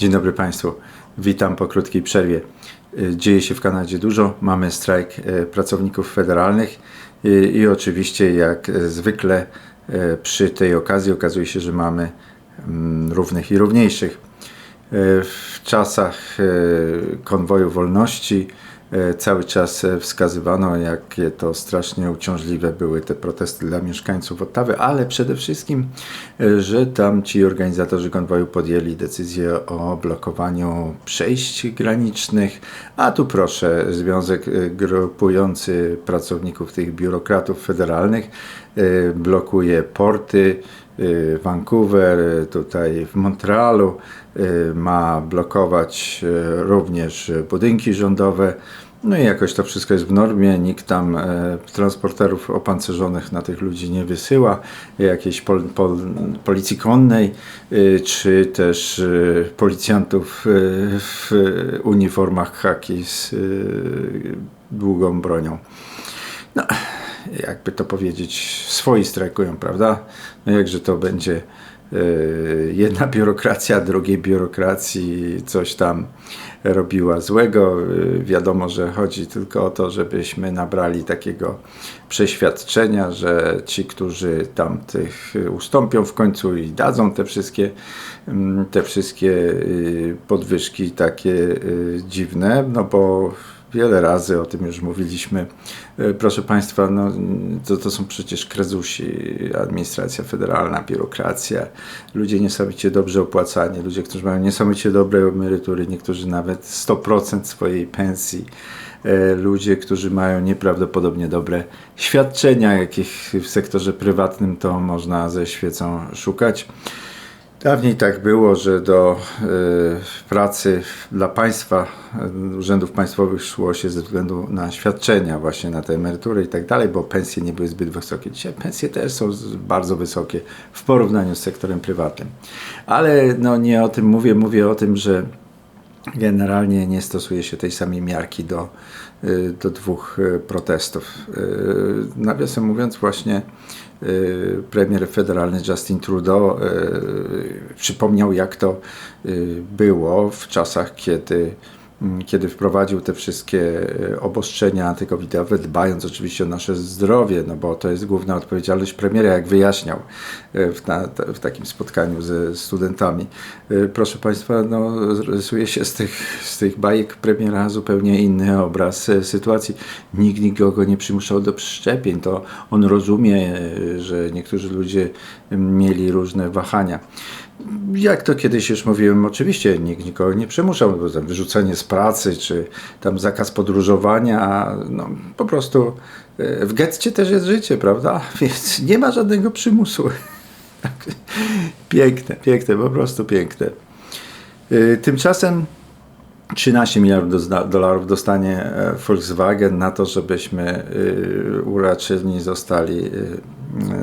Dzień dobry Państwu. Witam po krótkiej przerwie. Y, Dzieje się w Kanadzie dużo. Mamy strajk e, pracowników federalnych i, i oczywiście jak zwykle przy tej okazji okazuje się, że mamy mm, równych i równiejszych. W czasach konwoju wolności cały czas e, wskazywano, jakie to strasznie uciążliwe były te protesty dla mieszkańców Ottawy, ale przede wszystkim, e, że tam ci organizatorzy konwoju podjęli decyzję o blokowaniu przejść granicznych, a tu proszę, związek e, grupujący pracowników tych biurokratów federalnych e, blokuje porty, Vancouver, y, tutaj w Montrealu, y, ma blokować y, również y, budynki rządowe. No i jakoś to wszystko jest w normie, nikt tam e, transporterów opancerzonych na tych ludzi nie wysyła, jakiejś pol, pol, policji konnej, y, czy też y, policjantów y, w uniformach haki z y, długą bronią. No, jakby to powiedzieć, swoi strajkują, prawda? No jakże to będzie y, jedna biurokracja drugiej biurokracji coś tam robiła złego. Y, Wiadomo, że chodzi tylko o to, żebyśmy nabrali takiego przeświadczenia, że ci, którzy tam tych ustąpią w końcu i dadzą te wszystkie, mm, te wszystkie y, podwyżki takie y, dziwne, no bo Wiele razy o tym już mówiliśmy. E, Proszę Państwa, no, to, to są przecież krezusi, administracja federalna, biurokracja, ludzie niesamowicie dobrze opłacani, ludzie, którzy mają niesamowicie dobre emerytury, niektórzy nawet 100% swojej pensji, e, ludzie, którzy mają nieprawdopodobnie dobre świadczenia, jakich w sektorze prywatnym to można ze świecą szukać. Dawniej tak było, że do y, pracy dla państwa, y, urzędów państwowych szło się ze względu na świadczenia, właśnie na te emerytury i tak dalej, bo pensje nie były zbyt wysokie. Dzisiaj pensje też są bardzo wysokie w porównaniu z sektorem prywatnym. Ale no, nie o tym mówię, mówię o tym, że generalnie nie stosuje się tej samej miarki do, y, do dwóch y, protestów. Y, Nawiasem mówiąc, właśnie premier federalny Justin Trudeau przypomniał, jak to było w czasach, kiedy kiedy wprowadził te wszystkie e, obostrzenia antykowidowe, dbając oczywiście o nasze zdrowie, no bo to jest główna odpowiedzialność premiera, jak wyjaśniał e, w, na, w takim spotkaniu ze studentami. E, Proszę Państwa, no, rysuje się z tych, z tych bajek premiera zupełnie inny obraz sytuacji. Nikt nikogo nie przymuszał do szczepień, to on rozumie, że niektórzy ludzie mieli różne wahania. Jak to kiedyś już mówiłem, oczywiście nikt nikogo nie przymuszał, bo wyrzucenie z pracy, czy tam zakaz podróżowania, no, po prostu e, w getcie też jest życie, prawda? Więc nie ma żadnego przymusu. Tak. piękne, piękne, po prostu piękne. E, Tymczasem 13 miliardów dolarów dostanie e, Volkswagen na to, żebyśmy uraczeni zostali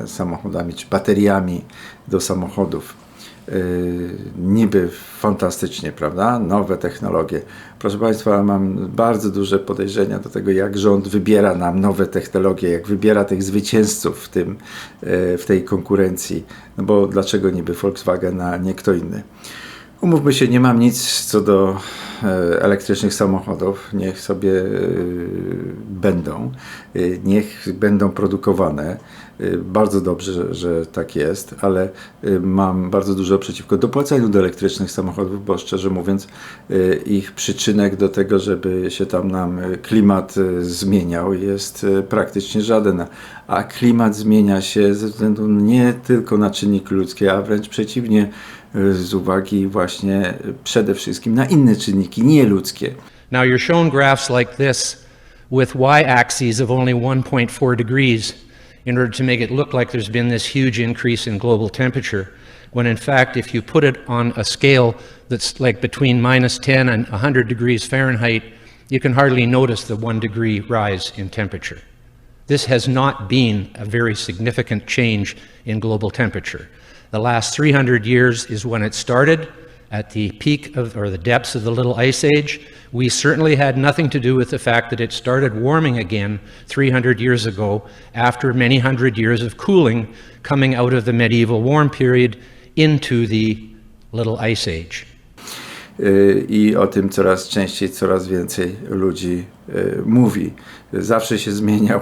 samochodami czy bateriami do samochodów. Y, Niby fantastycznie, prawda? Nowe technologie. Proszę Państwa, mam bardzo duże podejrzenia do tego, jak rząd wybiera nam nowe technologie, jak wybiera tych zwycięzców w, tym, y, w tej konkurencji. No bo dlaczego niby Volkswagen, a nie kto inny? Umówmy się, nie mam nic co do e, elektrycznych samochodów. Niech sobie e, będą, E, niech będą produkowane. Bardzo dobrze, że, tak jest, ale mam bardzo dużo przeciwko dopłacaniu do elektrycznych samochodów, bo szczerze mówiąc, ich przyczynek do tego, żeby się tam nam klimat zmieniał, jest praktycznie żaden. A klimat zmienia się ze względu nie tylko na czynniki ludzkie, a wręcz przeciwnie, z uwagi właśnie przede wszystkim na inne czynniki nieludzkie. Now you're shown graphs like this with y-axes of only 1.4 degrees in order to make it look like there's been this huge increase in global temperature, when in fact if you put it on a scale that's like between minus 10 and 100 degrees Fahrenheit, you can hardly notice the 1 degree rise in temperature. This has not been a very significant change in global temperature. The last 300 years is when it started at the peak of, or the depths of the Little Ice Age. We certainly had nothing to do with the fact that it started warming again 300 years ago after many hundred years of cooling coming out of the medieval warm period into the Little Ice Age. Y, i o tym coraz częściej, coraz więcej ludzi y, mówi. Zawsze się zmieniał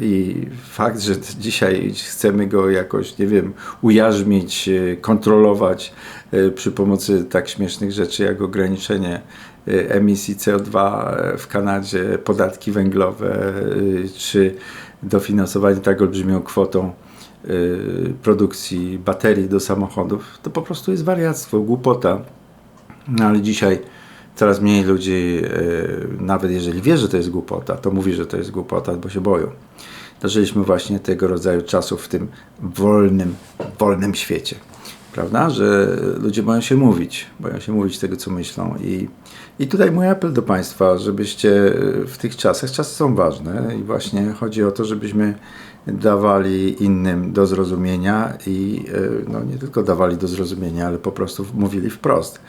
i fakt, że dzisiaj chcemy go jakoś, nie wiem, ujarzmić, y, kontrolować przy pomocy tak śmiesznych rzeczy jak ograniczenie emisji CO2 w Kanadzie, podatki węglowe czy dofinansowanie tak olbrzymią kwotą produkcji baterii do samochodów, to po prostu jest wariactwo, głupota. No ale dzisiaj coraz mniej ludzi, y, nawet jeżeli wie, że to jest głupota, to mówi, że to jest głupota, bo się boją. Dożyliśmy właśnie tego rodzaju czasów w tym wolnym, wolnym świecie. Prawda? Że ludzie boją się mówić, boją się mówić tego, co myślą. I, I tutaj mój apel do Państwa, żebyście w tych czasach, czasy są ważne i właśnie chodzi o to, żebyśmy dawali innym do zrozumienia i e, no, nie tylko dawali do zrozumienia, ale po prostu mówili wprost, e,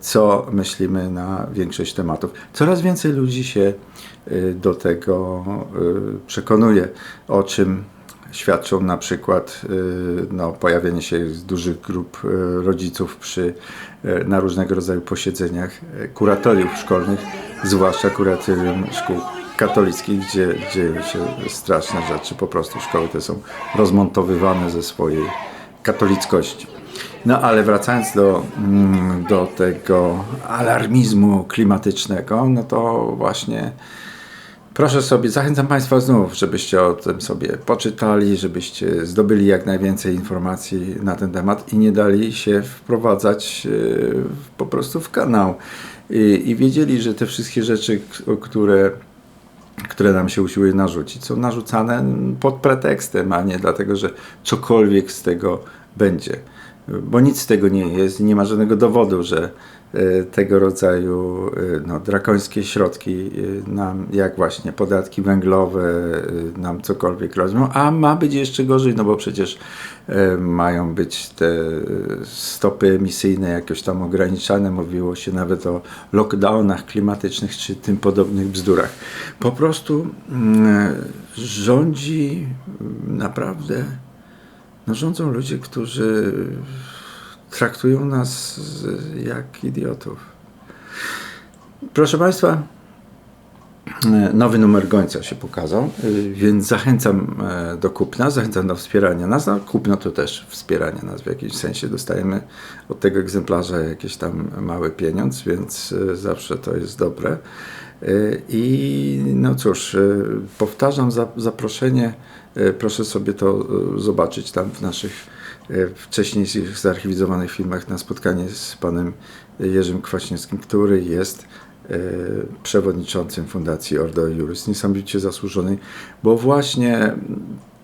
co myślimy na większość tematów. Coraz więcej ludzi się e, do tego e, przekonuje, o czym świadczą na przykład y, no, pojawienie się dużych grup y, rodziców przy, y, na różnego rodzaju posiedzeniach y, kuratoriów szkolnych, zwłaszcza kuratorium szkół katolickich, gdzie dzieją się straszne rzeczy. Po prostu szkoły te są rozmontowywane ze swojej katolickości. No ale wracając do, mm, do tego alarmizmu klimatycznego, no to właśnie Proszę sobie, zachęcam Państwa znów, żebyście o tym sobie poczytali, żebyście zdobyli jak najwięcej informacji na ten temat i nie dali się wprowadzać e, po prostu w kanał. I, i wiedzieli, że te wszystkie rzeczy, które, które nam się usiłuje narzucić, są narzucane pod pretekstem, a nie dlatego, że cokolwiek z tego będzie. Bo nic z tego nie jest, nie ma żadnego dowodu, że e, tego rodzaju e, no, drakońskie środki e, nam, jak właśnie podatki węglowe, nam cokolwiek robią, a ma być jeszcze gorzej, no bo przecież mają być te stopy emisyjne jakoś tam ograniczane, mówiło się nawet o lockdownach klimatycznych czy tym podobnych bzdurach. Po prostu mm, rządzi mm, naprawdę no rządzą ludzie, którzy traktują nas jak idiotów. Proszę Państwa, nowy numer Gońca się pokazał, więc zachęcam e, do kupna, zachęcam do wspierania nas. No, kupno to też wspieranie nas w jakimś sensie. Dostajemy od tego egzemplarza jakiś tam mały pieniądz, więc e, zawsze to jest dobre. E, I no cóż, powtarzam za, zaproszenie. E, Proszę sobie to e, zobaczyć tam w naszych e, wcześniej zarchiwizowanych filmach na spotkanie z panem Jerzym Kwaśniewskim, który jest przewodniczącym Fundacji Ordo Juris, niesamowicie zasłużonej, bo właśnie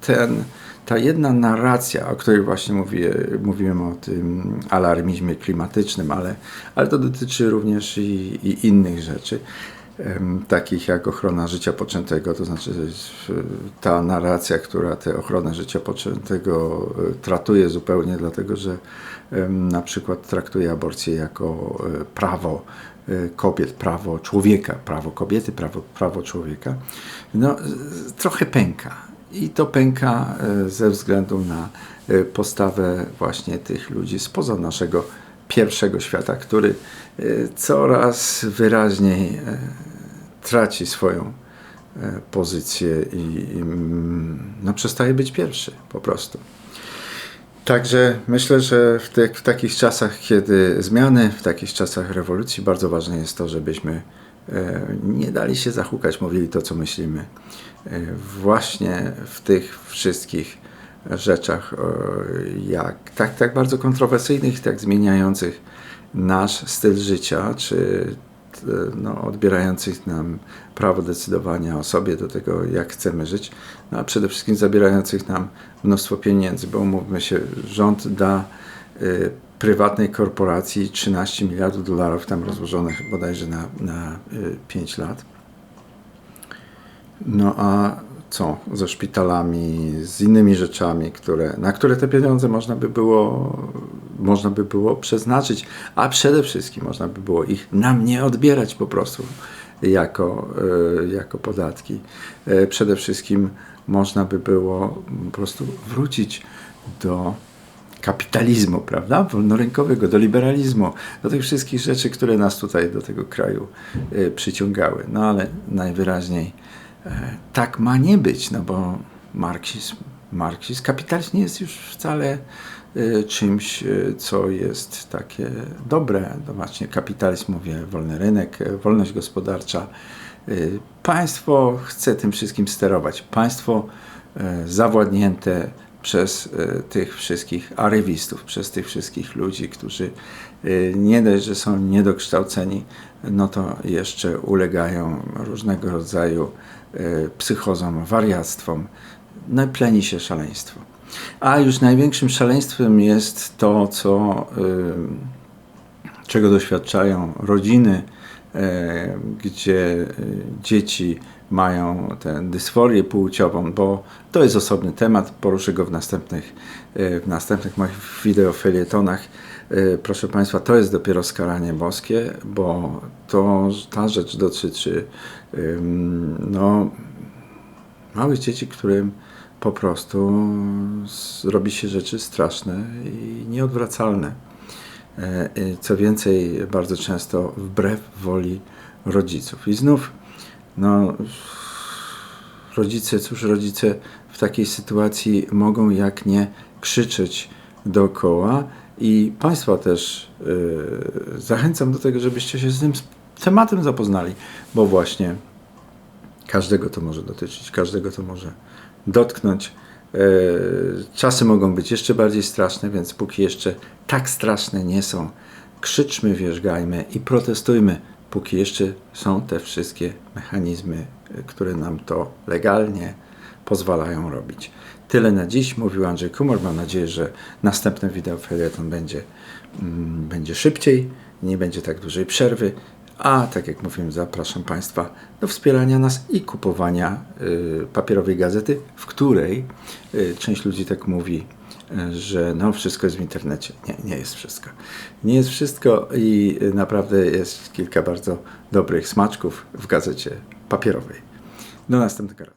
ten, ta jedna narracja, o której właśnie mówię, mówiłem o tym alarmizmie klimatycznym, ale, ale to dotyczy również i, i innych rzeczy, takich jak ochrona życia poczętego, to znaczy e, ta narracja, która tę ochronę życia poczętego e, tratuje zupełnie, dlatego że na przykład traktuje aborcję jako e, prawo kobiet, prawo człowieka, prawo kobiety, prawo, prawo człowieka, no, trochę pęka. I to pęka ze względu na postawę właśnie tych ludzi spoza naszego pierwszego świata, który e, coraz wyraźniej e, traci swoją e, pozycję i, mm, no, przestaje być pierwszy po prostu. Także myślę, że w, tych, w takich czasach, kiedy zmiany, w takich czasach rewolucji, bardzo ważne jest to, żebyśmy e, nie dali się zahukać, mówili to, co myślimy. Właśnie w tych wszystkich rzeczach, e, jak tak, tak bardzo kontrowersyjnych, tak zmieniających nasz styl życia, czy no, odbierających nam prawo decydowania o sobie, do tego, jak chcemy żyć, no, a przede wszystkim zabierających nam mnóstwo pieniędzy, bo umówmy się, rząd da y, prywatnej korporacji 13 miliardów dolarów, tam rozłożonych bodajże na, na y, 5 lat. No a co ze szpitalami, z innymi rzeczami, które, na które te pieniądze można by było, można by było przeznaczyć, a przede wszystkim można by było ich nam nie odbierać po prostu jako, e, jako podatki. E, Przede wszystkim można by było po prostu wrócić do kapitalizmu, prawda? Wolnorynkowego, do liberalizmu, do tych wszystkich rzeczy, które nas tutaj do tego kraju y, przyciągały. No ale najwyraźniej e, tak ma nie być, no bo marksizm, marksizm, kapitalizm nie jest już wcale y, czymś, y, co jest takie dobre. No właśnie kapitalizm, mówię, wolny rynek, e, wolność gospodarcza. Państwo chce tym wszystkim sterować. Państwo e, zawładnięte przez e, tych wszystkich arywistów, przez tych wszystkich ludzi, którzy e, nie dość, że są niedokształceni, no to jeszcze ulegają różnego rodzaju e, psychozom, wariactwom, no i pleni się szaleństwo. A już największym szaleństwem jest to, co czego doświadczają rodziny, gdzie e, dzieci mają tę dysforię płciową, bo to jest osobny temat, poruszę go w następnych, e, w następnych moich wideofelietonach. E, Proszę Państwa, to jest dopiero skaranie boskie, bo to, ta rzecz dotyczy no, małych dzieci, którym po prostu robi się rzeczy straszne i nieodwracalne. E, Co więcej, bardzo często wbrew woli rodziców. I znów, no, rodzice, cóż, rodzice w takiej sytuacji mogą jak nie krzyczeć dookoła. I Państwa też e, zachęcam do tego, żebyście się z tym tematem zapoznali, bo właśnie Każdego to może dotyczyć, każdego to może dotknąć. E, Czasy mogą być jeszcze bardziej straszne, więc póki jeszcze tak straszne nie są, krzyczmy, wierzgajmy i protestujmy, póki jeszcze są te wszystkie mechanizmy, e, które nam to legalnie pozwalają robić. Tyle na dziś, mówił Andrzej Kumor. Mam nadzieję, że następny wideo felieton będzie, mm, będzie szybciej, nie będzie tak dużej przerwy. A tak jak mówiłem, zapraszam Państwa do wspierania nas i kupowania y, papierowej gazety, w której y, część ludzi tak mówi, y, że no wszystko jest w internecie. Nie, nie jest wszystko. Nie jest wszystko i y, naprawdę jest kilka bardzo dobrych smaczków w gazecie papierowej. Do następnego razu.